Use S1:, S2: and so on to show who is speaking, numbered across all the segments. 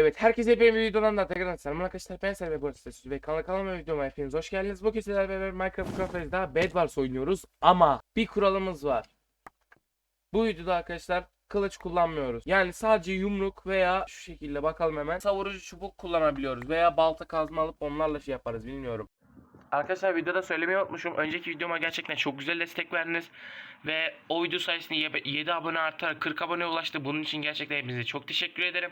S1: Evet herkese benim videodan da tekrar selam arkadaşlar ben Serve Borsa ve kanal kanalıma videoma hepiniz hoş geldiniz. Bugün sizlerle beraber Minecraft Craft'ta Bed Wars oynuyoruz ama bir kuralımız var. Bu videoda arkadaşlar kılıç kullanmıyoruz. Yani sadece yumruk veya şu şekilde bakalım hemen savurucu çubuk kullanabiliyoruz veya balta kazma alıp onlarla şey yaparız bilmiyorum. Arkadaşlar videoda söylemeyi unutmuşum. Önceki videoma gerçekten çok güzel destek verdiniz. Ve o video sayesinde 7 abone artarak 40 abone ulaştı. Bunun için gerçekten hepinize çok teşekkür ederim.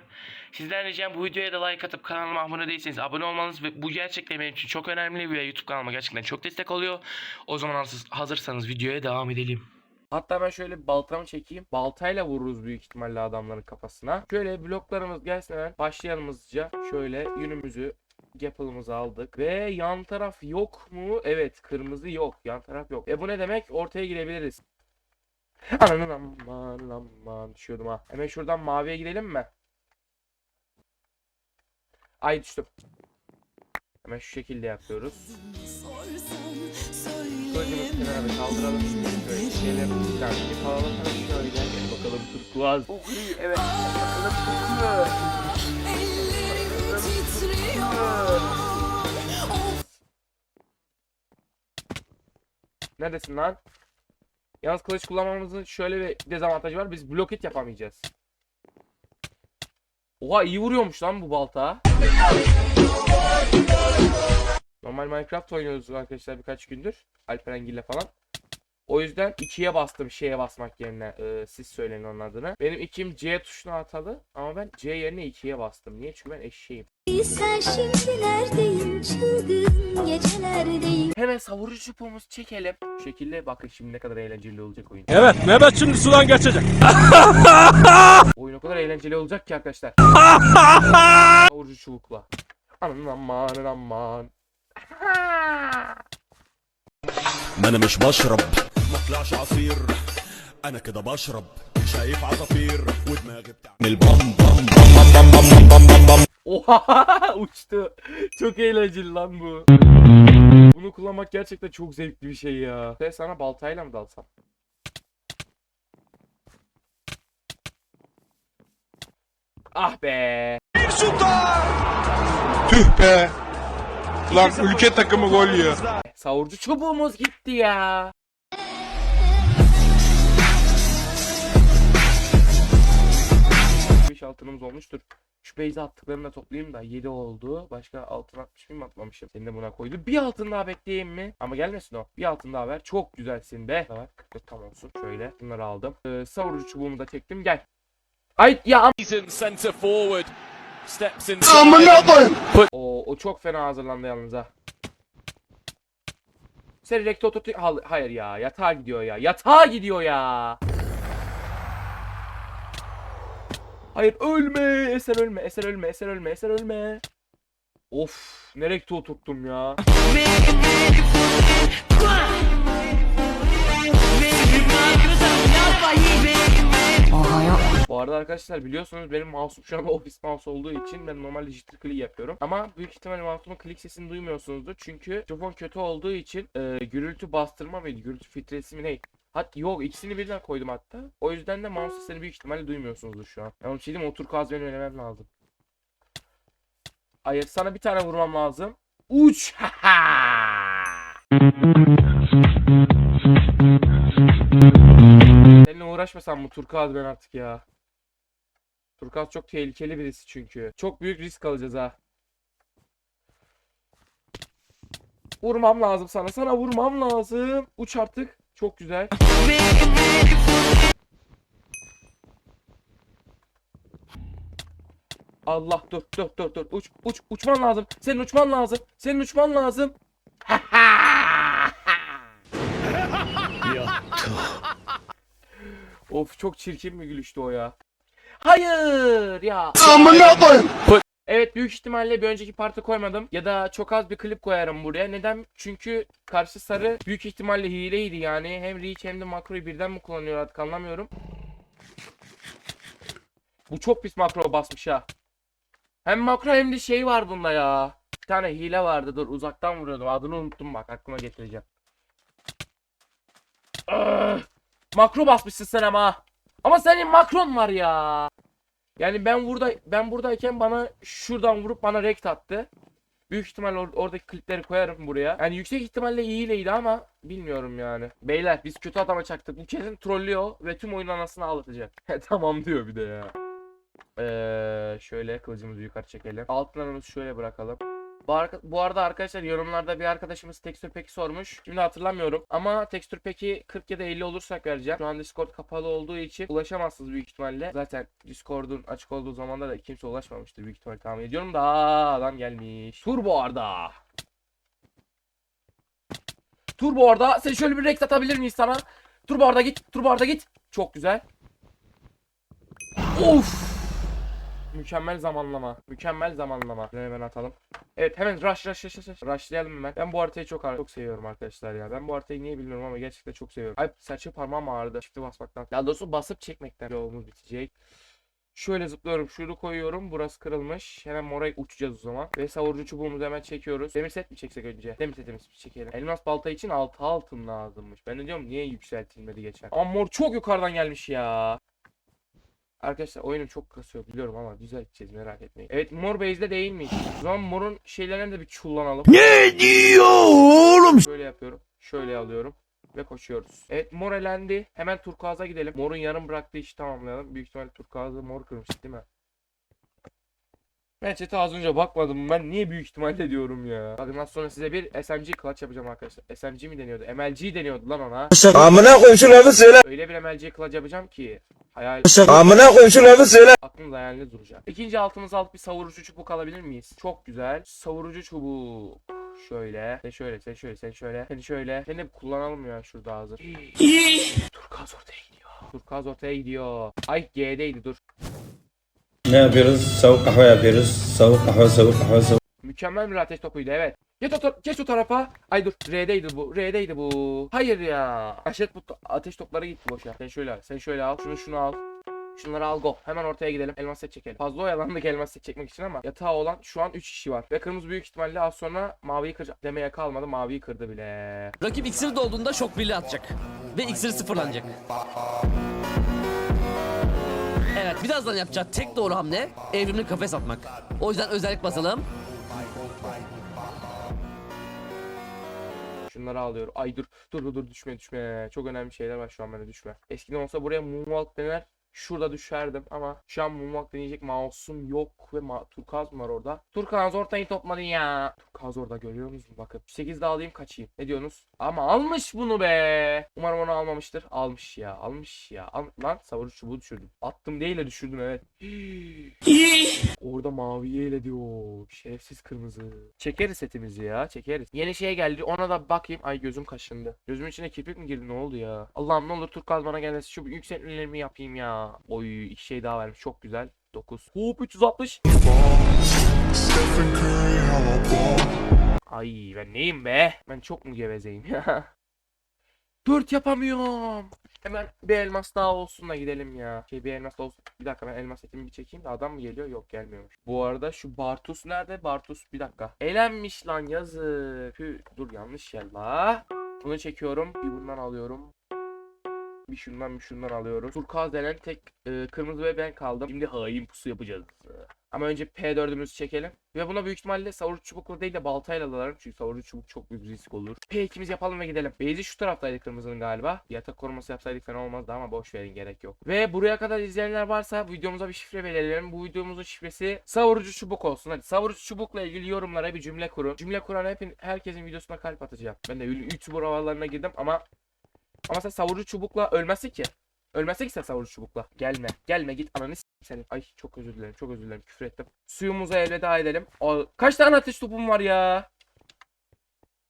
S1: Sizden ricam bu videoya da like atıp kanalıma abone değilseniz abone olmanız ve bu gerçekten benim için çok önemli ve YouTube kanalıma gerçekten çok destek oluyor. O zaman hazır- hazırsanız videoya devam edelim. Hatta ben şöyle baltamı çekeyim. Baltayla vururuz büyük ihtimalle adamların kafasına. Şöyle bloklarımız gelsin hemen. Başlayalım hızlıca. Şöyle yünümüzü Gapple'ımızı aldık. Ve yan taraf yok mu? Evet kırmızı yok. Yan taraf yok. E bu ne demek? Ortaya girebiliriz. Ananın aman aman düşüyordum ha. Hemen şuradan maviye gidelim mi? Ay düştüm. Hemen şu şekilde yapıyoruz. Kılıcımızı kenara kaldıralım. Şöyle şeyler falan bir alalım. Şöyle bakalım turkuaz. Oh, iyi, evet. Bakalım turkuaz. Neredesin lan? Yalnız kılıç kullanmamızın şöyle bir dezavantajı var. Biz blok hit yapamayacağız. Oha iyi vuruyormuş lan bu balta. Normal Minecraft oynuyoruz arkadaşlar birkaç gündür. Alperengil'le falan. O yüzden ikiye bastım şeye basmak yerine. Ee, siz söyleyin onun adını. Benim ikim C tuşuna atalı ama ben C yerine ikiye bastım. Niye? Çünkü ben eşeğim.
S2: Sen şimdi neredeyim çılgın gecelerdeyim
S1: Hemen savurucu çubuğumuzu çekelim. Bu şekilde bakın şimdi ne kadar eğlenceli olacak oyun.
S3: Evet Mehmet şimdi sudan geçecek.
S1: Oyun o kadar eğlenceli olacak ki arkadaşlar. Savurucu çubukla. Aman aman aman.
S3: ما انا مش بشرب ما طلعش عصير انا كده بشرب شايف عصافير ودماغي بتعمل بام بام بام بام بام بام بam
S1: bam uçtu. Çok eğlenceli lan bu. Bunu kullanmak gerçekten çok zevkli bir şey ya. Sen sana baltayla mı dalsam? Ah be.
S4: Tüh be. Lan ülke takımı gol yiyor.
S1: Savurcu çubuğumuz gitti ya. Altınımız olmuştur. Şu beyzi attıklarını da toplayayım da 7 oldu. Başka altın atmış mıyım atmamışım. Seni de buna koydu. Bir altın daha bekleyeyim mi? Ama gelmesin o. Bir altın daha ver. Çok güzelsin be. Daha 44 tam olsun. Şöyle bunları aldım. Ee, savurucu çubuğumu da çektim. Gel. Ay ya am-
S3: centre forward steps in
S1: o, o çok fena hazırlandı yalnız ha. Sen rektor tut Hal- Hayır ya. Yatağa gidiyor ya. Yatağa gidiyor ya. Hayır ölme. Eser ölme. Eser ölme. Eser ölme. Eser ölme. Of. Ne rektor tuttum ya. Bu arada arkadaşlar biliyorsunuz benim mouse'um şu anda ofis mouse olduğu için ben normalde digital click yapıyorum. Ama büyük ihtimalle mouse'umun click sesini duymuyorsunuzdur. Çünkü mikrofon kötü olduğu için e, gürültü bastırma mıydı? Gürültü filtresi mi ne? Hat yok ikisini birden koydum hatta. O yüzden de mouse sesini büyük ihtimalle duymuyorsunuzdur şu an. Yani şey diyeyim, otur kaz benim elemem lazım. Hayır sana bir tane vurmam lazım. Uç! Seninle uğraşmasam mı Turkuaz ben artık ya. Turkuaz çok tehlikeli birisi çünkü. Çok büyük risk alacağız ha. Vurmam lazım sana. Sana vurmam lazım. Uç artık. Çok güzel. Allah dur dur dur dur. Uç uç uçman lazım. Senin uçman lazım. Senin uçman lazım. Of çok çirkin bir gülüştü o ya. Hayır ya. Evet büyük ihtimalle bir önceki parti koymadım. Ya da çok az bir klip koyarım buraya. Neden? Çünkü karşı sarı büyük ihtimalle hileydi yani. Hem reach hem de makroyu birden mi kullanıyor artık anlamıyorum. Bu çok pis makro basmış ha. Hem makro hem de şey var bunda ya. Bir tane hile vardı dur uzaktan vuruyordum adını unuttum bak aklıma getireceğim. Ah! Makro basmışsın sen ama. Ama senin makron var ya. Yani ben burada ben buradayken bana şuradan vurup bana rekt attı. Büyük ihtimal or- oradaki klipleri koyarım buraya. Yani yüksek ihtimalle iyiyleydi ama bilmiyorum yani. Beyler biz kötü adama çaktık. Bu kesin trollüyor ve tüm oyun anasını ağlatacak. tamam diyor bir de ya. Ee, şöyle kılıcımızı yukarı çekelim. Altlarımızı şöyle bırakalım. Bu, bu arada arkadaşlar yorumlarda bir arkadaşımız tekstür peki sormuş. Şimdi hatırlamıyorum ama tekstür peki 40 ya da 50 olursak vereceğim. Şu an Discord kapalı olduğu için ulaşamazsınız büyük ihtimalle. Zaten Discord'un açık olduğu zamanda da kimse ulaşmamıştır büyük ihtimalle tahmin ediyorum da adam gelmiş. Turbo Arda. Turbo Arda sen şöyle bir rex atabilir miyiz sana? Turbo Arda git. Turbo Arda git. Çok güzel. Of. Mükemmel zamanlama. Mükemmel zamanlama. Hemen atalım. Evet hemen rush rush rush rush. Rushlayalım hemen. Ben bu haritayı çok çok seviyorum arkadaşlar ya. Ben bu haritayı niye bilmiyorum ama gerçekten çok seviyorum. Ay saçı parmağım ağrıdı. Çifti basmaktan. Ya doğrusu basıp çekmekten yolumuz bitecek. Şöyle zıplıyorum. Şunu koyuyorum. Burası kırılmış. Hemen oraya uçacağız o zaman. Ve savurucu çubuğumuzu hemen çekiyoruz. Demir set mi çeksek önce? Demir setimizi bir çekelim. Elmas balta için altı altın lazımmış. Ben de diyorum niye yükseltilmedi geçen. Ama mor çok yukarıdan gelmiş ya. Arkadaşlar oyunum çok kasıyor biliyorum ama düzelteceğiz merak etmeyin. Evet mor base'de değil miyiz? O zaman morun şeylerini de bir çullanalım.
S3: Ne diyor oğlum?
S1: Şöyle yapıyorum. Şöyle alıyorum. Ve koşuyoruz. Evet mor elendi. Hemen turkuaza gidelim. Morun yarım bıraktığı işi tamamlayalım. Büyük ihtimalle turkuazı mor kırmış değil mi? Ben chat'e az önce bakmadım. Ben niye büyük ihtimalle diyorum ya. Bakın az sonra size bir SMG clutch yapacağım arkadaşlar. SMG mi deniyordu? MLG deniyordu lan ona.
S3: Amına koyayım şu lafı söyle.
S1: Öyle bir MLG clutch yapacağım ki. Hayal
S3: Amına koyayım şu lafı söyle.
S1: aklınız hayalinde duracak. İkinci altımızı alıp bir savurucu çubuk alabilir miyiz? Çok güzel. Savurucu çubuk. Şöyle. Sen şöyle, sen şöyle, sen şöyle. Seni şöyle. Seni de kullanalım ya şurada hazır. Turkaz ortaya gidiyor. Turkaz ortaya gidiyor. Ay G'deydi dur.
S5: Ne yapıyoruz? Soğuk kahve yapıyoruz. Soğuk kahve, soğuk kahve, soğuk
S1: Mükemmel bir ateş topuydu evet. Geç o, geç o tarafa. Ay dur R'deydi bu. R'deydi bu. Hayır ya. Aşet bu ateş topları gitti boşa. Sen şöyle al. Sen şöyle al. Şunu şunu al. Şunları al go. Hemen ortaya gidelim. Elmas set çekelim. Fazla oyalandık elmas set çekmek için ama yatağı olan şu an 3 kişi var. Ve kırmızı büyük ihtimalle az sonra maviyi kıracak. Demeye kalmadı. Maviyi kırdı bile.
S6: Rakip iksir dolduğunda şok birliği atacak. Ve iksir sıfırlanacak. Evet birazdan yapacağı tek doğru hamle evrimli kafes atmak. O yüzden özellik basalım.
S1: Şunları alıyorum. Ay dur. Dur dur dur düşme düşme. Çok önemli şeyler var şu an bende düşme. Eskiden olsa buraya moonwalk dener. Şurada düşerdim ama şu an moonwalk deneyecek mouse'um yok ve ma turkaz mı var orada? Turkaz ortayı topladı ya. Turkaz orada görüyor musun? Bakın 8 de alayım kaçayım. Ne diyorsunuz? Ama almış bunu be. Umarım onu almamıştır. Almış ya. Almış ya. Al Lan savurucu çubuğu düşürdüm. Attım değil de düşürdüm evet. Orada maviye ele diyor. Şerefsiz kırmızı. Çekeriz setimizi ya. Çekeriz. Yeni şey geldi. Ona da bakayım. Ay gözüm kaşındı. Gözümün içine kirpik mi girdi? Ne oldu ya? Allah'ım ne olur Turkaz bana gelmesin. Şu yükseltmelerimi yapayım ya. Oy şey daha vermiş. Çok güzel. 9. Hop 360. Ay ben neyim be? Ben çok mu gevezeyim ya? 4 yapamıyorum. Hemen bir elmas daha olsun da gidelim ya. Şey bir elmas olsun. Bir dakika ben elmas setimi bir çekeyim de adam mı geliyor? Yok gelmiyormuş. Bu arada şu Bartus nerede? Bartus bir dakika. Elenmiş lan yazık. Dur yanlış yer la. Bunu çekiyorum. Bir bundan alıyorum. Bir şundan bir şundan alıyoruz. Turkuaz denen tek e, kırmızı ve ben kaldım. Şimdi hain pusu yapacağız. Ama önce P4'ümüzü çekelim. Ve buna büyük ihtimalle savurucu çubukla değil de baltayla alalım. Çünkü savurucu çubuk çok büyük risk olur. P2'miz yapalım ve gidelim. Base'i şu taraftaydı kırmızının galiba. Yatak koruması yapsaydık fena olmazdı ama boş verin gerek yok. Ve buraya kadar izleyenler varsa videomuza bir şifre belirleyelim. Bu videomuzun şifresi savurucu çubuk olsun. Hadi savurucu çubukla ilgili yorumlara bir cümle kurun. Cümle kuran hepin, herkesin videosuna kalp atacağım. Ben de YouTuber havalarına girdim ama ama sen savurucu çubukla ölmezsin ki. Ölmezsin ki sen savurucu çubukla. Gelme. Gelme git ananı s- senin. Ay çok özür dilerim. Çok özür dilerim. Küfür ettim. Suyumuza elveda edelim. O, kaç tane ateş topum var ya?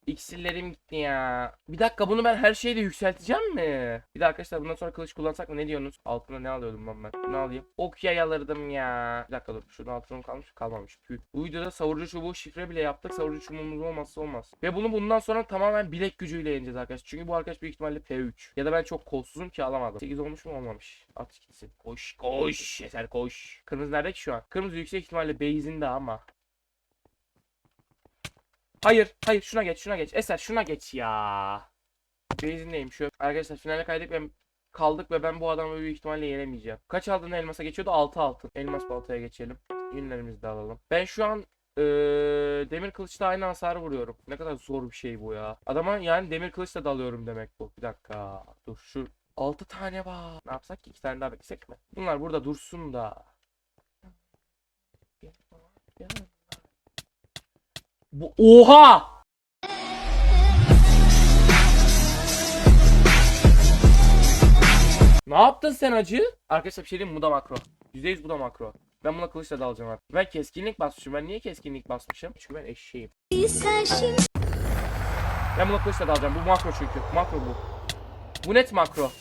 S1: İksirlerim gitti ya. Bir dakika bunu ben her şeyde yükselteceğim mi? Bir de arkadaşlar bundan sonra kılıç kullansak mı ne diyorsunuz? Altına ne alıyordum lan ben? Şunu alayım. Ok yay alırdım ya. Bir dakika dur. Altına mı kalmış? Kalmamış. Püh. Bu videoda savurucu çubuğu şifre bile yaptık. Savurucu çubuğumuz olmazsa olmaz. Ve bunu bundan sonra tamamen bilek gücüyle yeneceğiz arkadaşlar. Çünkü bu arkadaş büyük ihtimalle P3. Ya da ben çok kolsuzum ki alamadım. 8 olmuş mu olmamış. At gitsin. Koş koş. Yeter koş. Kırmızı nerede ki şu an? Kırmızı yüksek ihtimalle base'inde ama. Hayır, hayır şuna geç, şuna geç. Eser şuna geç ya. Base'indeyim şu. Arkadaşlar finale kaydedip ben kaldık ve ben bu adamı büyük ihtimalle yenemeyeceğim. Kaç aldın elmasa geçiyordu? 6 altın. Elmas baltaya geçelim. Yünlerimizi de alalım. Ben şu an eee, demir kılıçla aynı hasarı vuruyorum. Ne kadar zor bir şey bu ya. Adama yani demir kılıçla dalıyorum demek bu. Bir dakika. Dur şu 6 tane var. Ne yapsak ki? 2 tane daha beklesek mi? Bunlar burada dursun da. Bu oha! Ne yaptın sen acı? Arkadaşlar bir şey diyeyim? Bu da makro. %100 bu da makro. Ben buna kılıçla dalacağım artık. Ben keskinlik basmışım. Ben niye keskinlik basmışım? Çünkü ben eşeğim. Ben buna kılıçla dalacağım. Bu makro çünkü. Makro bu. Bu net makro.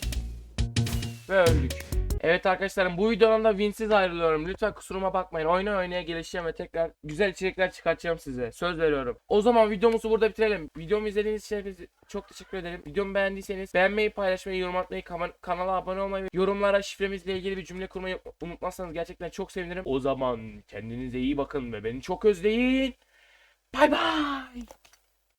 S1: Ve öldük. Evet arkadaşlarım bu videodan da winsiz ayrılıyorum. Lütfen kusuruma bakmayın. Oyna oynaya gelişeceğim ve tekrar güzel içerikler çıkartacağım size. Söz veriyorum. O zaman videomuzu burada bitirelim. Videomu izlediğiniz için hepinize çok teşekkür ederim. Videomu beğendiyseniz beğenmeyi, paylaşmayı, yorum atmayı, kanala abone olmayı ve yorumlara şifremizle ilgili bir cümle kurmayı unutmazsanız gerçekten çok sevinirim. O zaman kendinize iyi bakın ve beni çok özleyin. Bay bay.